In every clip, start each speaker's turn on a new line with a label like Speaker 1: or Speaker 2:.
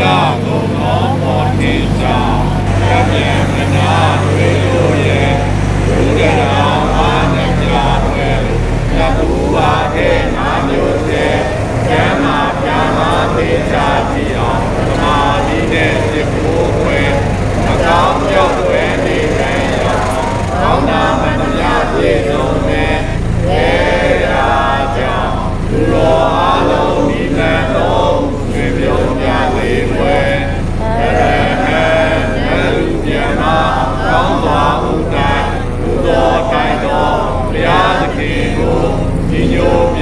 Speaker 1: က ညီညွ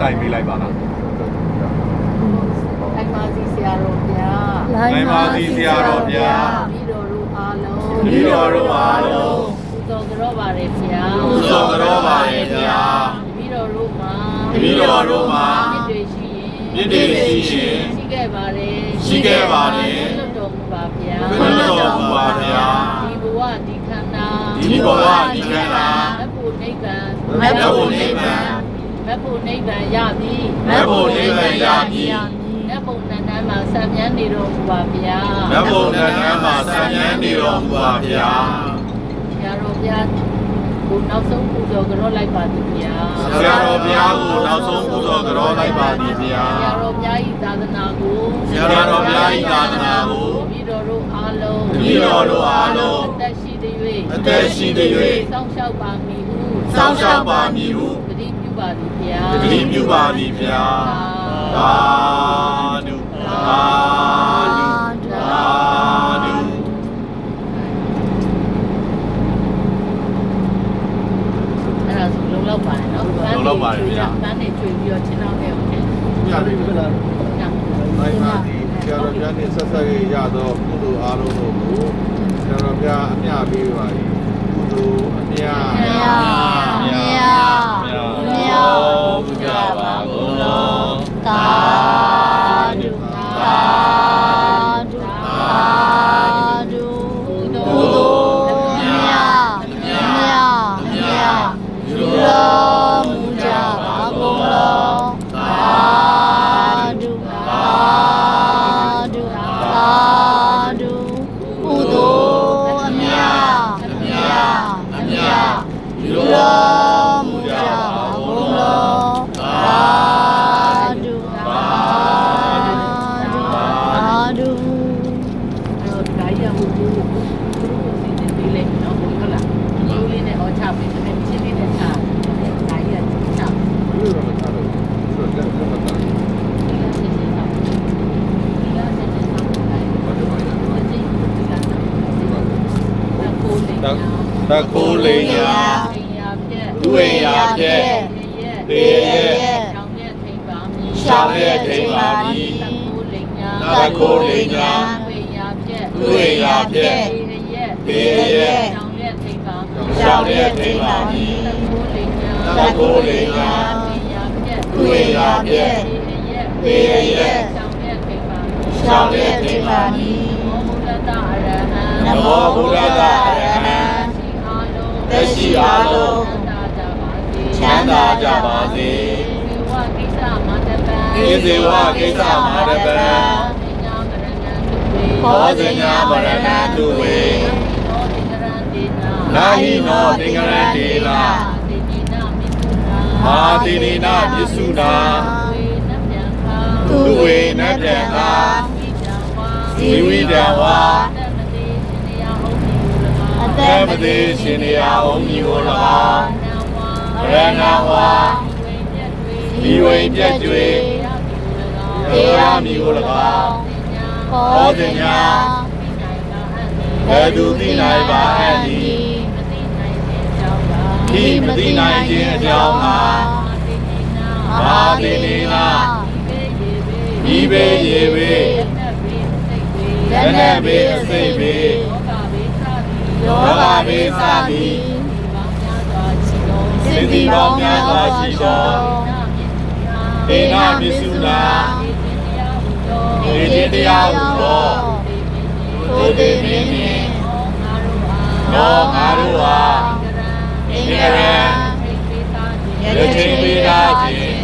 Speaker 1: တိုင်ပေးလိုက်ပါလား
Speaker 2: ထိုင်ပါစီဆရာတော်ဗျာ
Speaker 1: နိုင်ပါစီဆရာတော်ဗျာ
Speaker 2: ပြီးတော်တို့အားလုံး
Speaker 1: ဒီတော်တို့အားလုံး
Speaker 2: ပူဇော်ကြောပါရဗျာ
Speaker 1: ပူဇော်ကြောပါရဗျာ
Speaker 2: ပြီးတော်တို့မှာ
Speaker 1: တပည့်တော်တို့မှာ
Speaker 2: မြစ်တွေရှိရင်
Speaker 1: မြစ်တွေရှိရင်
Speaker 2: ရှိခဲ့ပါတယ်
Speaker 1: ရှိခဲ့ပါတယ်
Speaker 2: လွတ်တော်မူပါဗျာ
Speaker 1: ခွင့်လွှတ်တော်မူပါဗျာ
Speaker 2: ဒီဘဝဒီခန္ဓာ
Speaker 1: ဒီဘဝဒီခန္ဓာ
Speaker 2: မတ်ဖို့နိဗ္ဗာန်
Speaker 1: မတ်ဖို့နိဗ္ဗာန်
Speaker 2: မတ် ဖို့နိဗ္ဗာန်ရပြီ
Speaker 1: မတ်ဖို့နိဗ္ဗာန်ရပြီ
Speaker 2: မတ်ဖို့နန္ဒမှာစံမြန်းနေတော်မူပါဗျာ
Speaker 1: နတ်ဘုံနတ်နန်းမှာဆံမြန်းနေတော်မူပါဗျာ
Speaker 2: ဆရာတော်ဗျာကိုနောက်ဆုံးပူဇော်ကြောလိုက်ပါသည်ဗျာ
Speaker 1: ဆရာတော်ဘုရားကိုနောက်ဆုံးပူဇော်ကြောလိုက်ပါသည်ဗျာ
Speaker 2: ဆရာတော်ဘုရားဤသာသနာကို
Speaker 1: ဆရာတော်ဘုရားဤသာသနာကို
Speaker 2: ပြီးတော်တို့အားလုံး
Speaker 1: တပည့်တော်တို့အားလုံး
Speaker 2: အသက်ရှိသည်၍
Speaker 1: အသက်ရှိသည်၍
Speaker 2: စောင့်ရှောက်ပါမည်ဟု
Speaker 1: စောင့်ရှောက်ပါမည်ဟု
Speaker 2: တတိ ပြုပါသည်ဗျာ
Speaker 1: တတိပြုပါသည်ဗျာသာဓုသာဓုသာဓု
Speaker 2: အဲ့ဒါဆိုလုံလောက်ပါတယ်နော်
Speaker 1: လုံလောက်ပါတယ်ဗျာ
Speaker 2: တန်းနေချွေပြီးတော့ချင်းအောင်နေအောင်နဲ့
Speaker 3: ရပြီလား
Speaker 2: ည
Speaker 3: နိုင်ပါသည်ဆရာတော်ဘုရားနှင့်ဆက်ဆက်ရရသောကုသိုလ်အားလုံးတို့ကိုဆရာတော်ဘုရားအမြပေးပါ၏ကုသိုလ်အမြ
Speaker 4: မြတ်မြ တ်မြတ်
Speaker 1: ဘုရားပါကုန်လော
Speaker 4: သာဓုသာဓုသာဓုကုသိုလ်မြတ်မြတ်မြတ်ယူတော်မူကြပါကုန်လောသာဓုသာဓုသာဓုကုသိုလ်အမြတ်အမြတ်အမြတ်ယူတော်
Speaker 3: တခိုးလိန်ညာ
Speaker 2: အိယာပြက်
Speaker 3: သူအိယာပြက်
Speaker 2: သေရဲ့
Speaker 3: သေရဲ့
Speaker 2: ရှောင်းရဲ့ထိန်ပါမည်
Speaker 3: ရှောင်းရဲ့ထိန်ပါမည်
Speaker 2: တကူလိန်ညာ
Speaker 3: တခိုးလိန်ညာ
Speaker 2: ဝေယာပြက်
Speaker 3: သူအိယာပြက်
Speaker 2: သေရဲ့
Speaker 3: သေရဲ့
Speaker 2: ရှောင်းရဲ့ထိန်ပါမည်
Speaker 3: ရှောင်းရဲ့ထိန်ပါမည်
Speaker 2: တကူလိန်ညာ
Speaker 3: တခိုးလိန်ညာ
Speaker 2: ဝေယာပြက်
Speaker 3: သူအိယာပြက်
Speaker 2: သေရဲ့
Speaker 3: သေရဲ့
Speaker 2: ရှောင်းရဲ့ထိန်ပါမည်
Speaker 4: ရှောင်းရဲ့ထိန်ပါမည်
Speaker 2: နမောဗုဒ္ဓတအရဟံ
Speaker 4: နမောဗုဒ္ဓတအရဟံ
Speaker 3: သက်ရှိအားလုံး
Speaker 2: ချမ်းသာကြပါစေ
Speaker 4: ချမ်းသာကြပါစေ
Speaker 2: ဒီဝကိစ္စမတပံ
Speaker 3: ဒီဇေဝကိစ္စမတပံ
Speaker 2: ဘောဇညာမရဏတုဝေ
Speaker 3: ဘောဇညာမရဏတုဝေ
Speaker 2: နာဟိနောသင်္ကရတေနာ
Speaker 3: မာတိနိနာပစ္စုနာ
Speaker 2: သူဝေနတ်ပြန်သာ
Speaker 3: ဇီဝိတံဝါ
Speaker 4: အ
Speaker 3: သ
Speaker 4: သက်
Speaker 3: မတိရှင်နေရာအုံးမြီကို၎င်းရဏဝါမိဝိပြက်ကျွေသေရမီကို၎င်း
Speaker 4: ဘောဇညာ
Speaker 3: ဘယ်သူသိနိုင်ပါအပ်သည်ဤမသိနိုင်ခြင်းအကြောင်းမှာမာတိနိနာဤဘေရေဘေလက်နက်ဘေးအစိတ်ဘေး
Speaker 4: ယောဂ ဘေးစသည်
Speaker 3: စေတီပေါင်းများစွာရှိသောဒေနာပစ္စုနာဒေခြင်းတရားဟုသောသို့တေမင်းနှင့်နောငါတို့ဟာ
Speaker 4: အင်္ဂရံ
Speaker 3: ရချင်းပေးထားခြင်း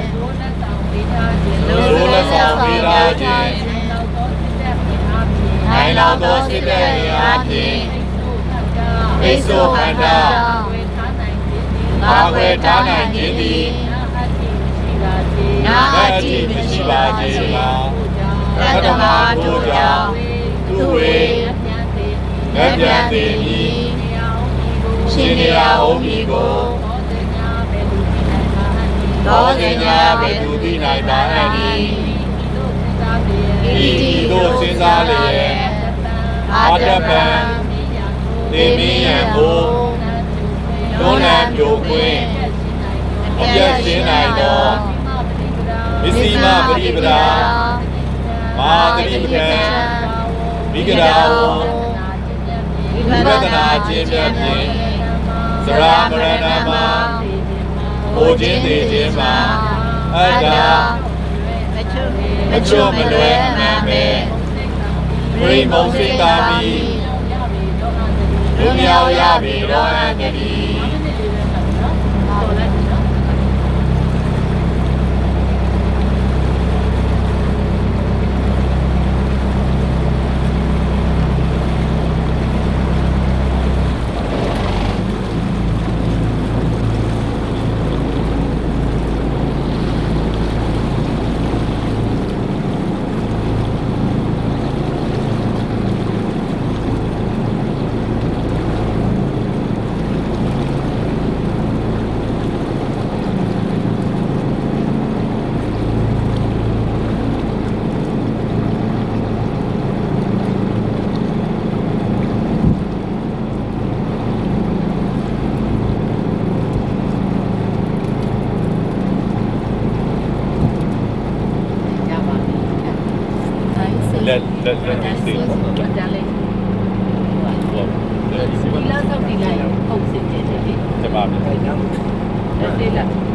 Speaker 4: လူလက်ဆောင်ပေးထားခြင်း
Speaker 3: နိုင်လောက်သောစိတ်တဲ့အားဖြင့် အိဆိုဟန္တာဘာဝေထားနိုင်ခြင်းသည်
Speaker 4: နာအ
Speaker 3: လက်
Speaker 4: ကြ
Speaker 3: ကြ
Speaker 4: ည့်
Speaker 3: ည့်
Speaker 4: မ
Speaker 3: မရှိ
Speaker 4: ရှိ
Speaker 3: ပါ
Speaker 4: ပါ
Speaker 3: စေ
Speaker 4: စေ
Speaker 3: လား
Speaker 4: တတ္တမတို့ကြောင့်
Speaker 3: သူဝေလက်ပြန်သေးမည်ရှင်နေရာအုံးမီကို
Speaker 4: သောဇ
Speaker 3: သင်
Speaker 4: ညာ
Speaker 3: ညာ
Speaker 4: ဘေ
Speaker 3: ဘေ
Speaker 4: သူ
Speaker 3: သူ
Speaker 4: တိ
Speaker 3: တိ
Speaker 4: နို
Speaker 3: နိုင်င်
Speaker 4: ပါ
Speaker 3: ပါ
Speaker 4: အ
Speaker 3: အ
Speaker 4: ပ်
Speaker 3: ပ်
Speaker 4: ဒီ
Speaker 3: သည်
Speaker 4: ဤ
Speaker 3: ဤ
Speaker 4: သို့
Speaker 3: သို့
Speaker 4: စဉ်း
Speaker 3: စဉ်း
Speaker 4: စား
Speaker 3: စား
Speaker 4: လ
Speaker 3: လျျ
Speaker 4: က်
Speaker 3: က်
Speaker 4: အာ
Speaker 3: အာ
Speaker 4: တ
Speaker 3: တ
Speaker 4: ပ
Speaker 3: ပံံ သေမင်းရန်ကိုတွန်းလန်းပြိုခွင်းအပြတ်ရှင်းနိုင်သောမစ္စည်းမပရိပဒါမာသတိပဋ္ဌာန်မိဂရာဝံဝိပဿနာခြင်းဖြင့်ဖြင့်သရမရဏမှာဟိုခြင်းသေးခြင်းမှာအတ္တ
Speaker 4: မချွတ်မလွဲအမှန်ပဲ
Speaker 3: ဝိမုံစိတာမိ လူမြောက်ရပြီတော့အတ္တိ
Speaker 2: ရပါပြီ
Speaker 3: လက်လက်လက်ဒီစိတ်
Speaker 2: ဘာကြလဲ
Speaker 3: ဟုတ်တယ်
Speaker 2: ဒီလားဆောက်ဒီလိုက်ပုံစံကျတဲ့ဒီ
Speaker 3: တပါပြီ
Speaker 2: ဒီလားဒီလား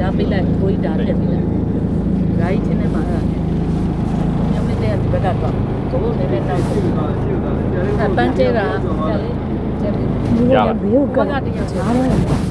Speaker 2: ဒါပြလိုက်ကိုကြီးဒါတက်ပြီလားဂိုင်းချင်းနဲ့မှာအဲ့ညမတဲ့ဒီဘက်ကတော့ကိုယ်နဲ့တော့အပန်းကျဲတာပြလေ
Speaker 3: ချက် ပြီး
Speaker 5: ရ
Speaker 3: ဘေးကတည်းကကြားတယ်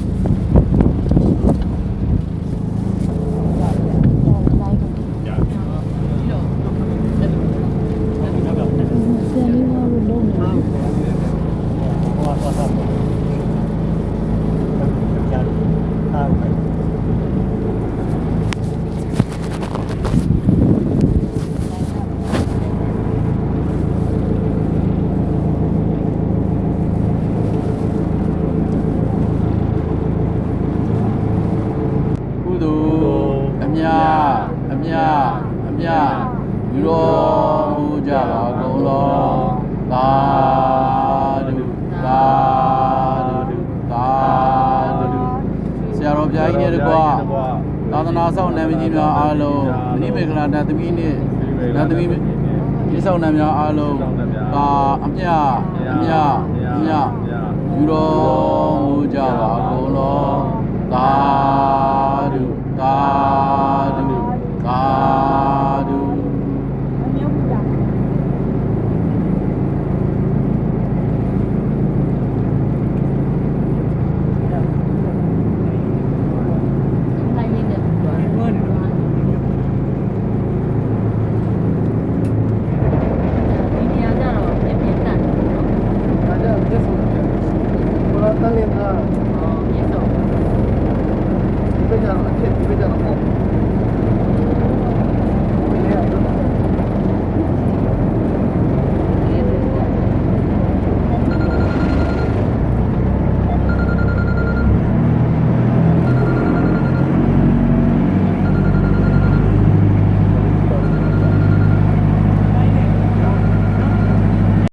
Speaker 1: ကုသိုလ်အမြအမြအမြယူတော်မူကြပါကုန်လောသာဓုသာဓုသာဓုဆရာ တော်ဘုရားကြီးနဲ့တကွာသာသနာဆောင်နာမည်ကြီးများအားလုံးမဏိမေခလာတသမီးနဲ့တသမီးဒီဆောင်နာမည်များအားလုံးသာအမြအမြအမြယူတော်မူကြပါကုန်လောသာဓုသာဓုသာဓု
Speaker 3: နိုင်နေတယ်ဘာလို့ဒီနေရာကျတော့ပြပြတတ်တယ်နော်
Speaker 6: ဒါကြောင့်သက်ဆုံးတယ်ဘုရားတန် လ